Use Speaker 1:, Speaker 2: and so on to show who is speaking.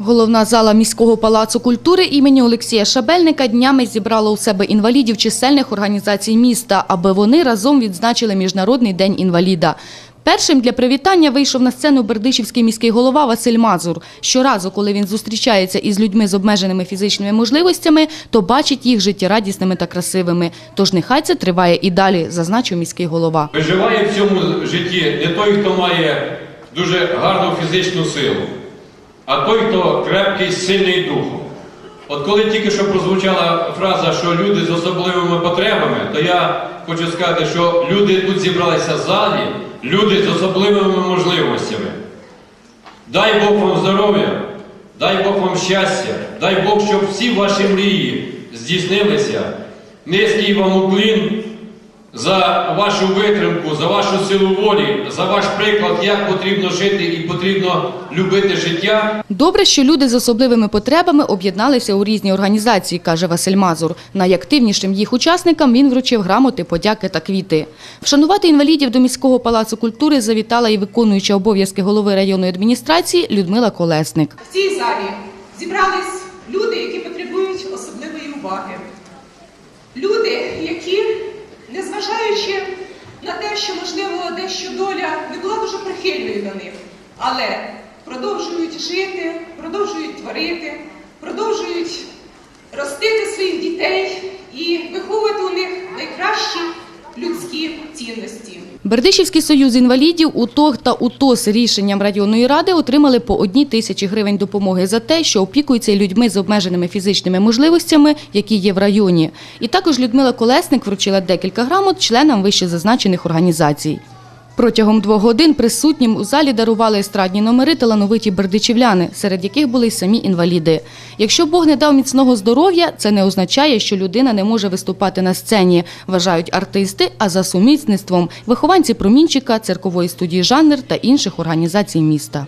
Speaker 1: Головна зала міського палацу культури імені Олексія Шабельника днями зібрала у себе інвалідів чисельних організацій міста, аби вони разом відзначили Міжнародний день інваліда. Першим для привітання вийшов на сцену бердичівський міський голова Василь Мазур. Щоразу, коли він зустрічається із людьми з обмеженими фізичними можливостями, то бачить їх життєрадісними та красивими. Тож нехай це триває і далі, зазначив міський голова.
Speaker 2: Виживає в цьому житті не той, хто має дуже гарну фізичну силу, а той, хто крепкий, сильний духом. От коли тільки що прозвучала фраза, що люди з особливими потребами, то я хочу сказати, що люди тут зібралися в залі, люди з особливими можливостями. Дай Бог вам здоров'я, дай Бог вам щастя, дай Бог, щоб всі ваші мрії здійснилися. Низький вам уклін за вашу витримку, за вашу силу волі, за ваш приклад, як потрібно жити і потрібно любити життя.
Speaker 1: Добре, що люди з особливими потребами об'єдналися у різні організації, каже Василь Мазур. Найактивнішим їх учасникам він вручив грамоти, подяки та квіти. Вшанувати інвалідів до міського палацу культури завітала і виконуюча обов'язки голови районної адміністрації Людмила Колесник.
Speaker 3: В цій залі зібрались люди, які потребують особливої уваги. Люди, які, що, можливо, дещо доля не була дуже прихильною до них, але продовжують жити, продовжують творити, продовжують цінності.
Speaker 1: Бердичівський союз інвалідів, УТОГ та УТОС рішенням районної ради отримали по одній тисячі гривень допомоги за те, що опікуються людьми з обмеженими фізичними можливостями, які є в районі. І також Людмила Колесник вручила декілька грамот членам вище зазначених організацій. Протягом двох годин присутнім у залі дарували естрадні номери талановиті бердичівляни, серед яких були й самі інваліди. Якщо Бог не дав міцного здоров'я, це не означає, що людина не може виступати на сцені, вважають артисти, а за сумісництвом – вихованці промінчика, церкової студії «Жанр» та інших організацій міста.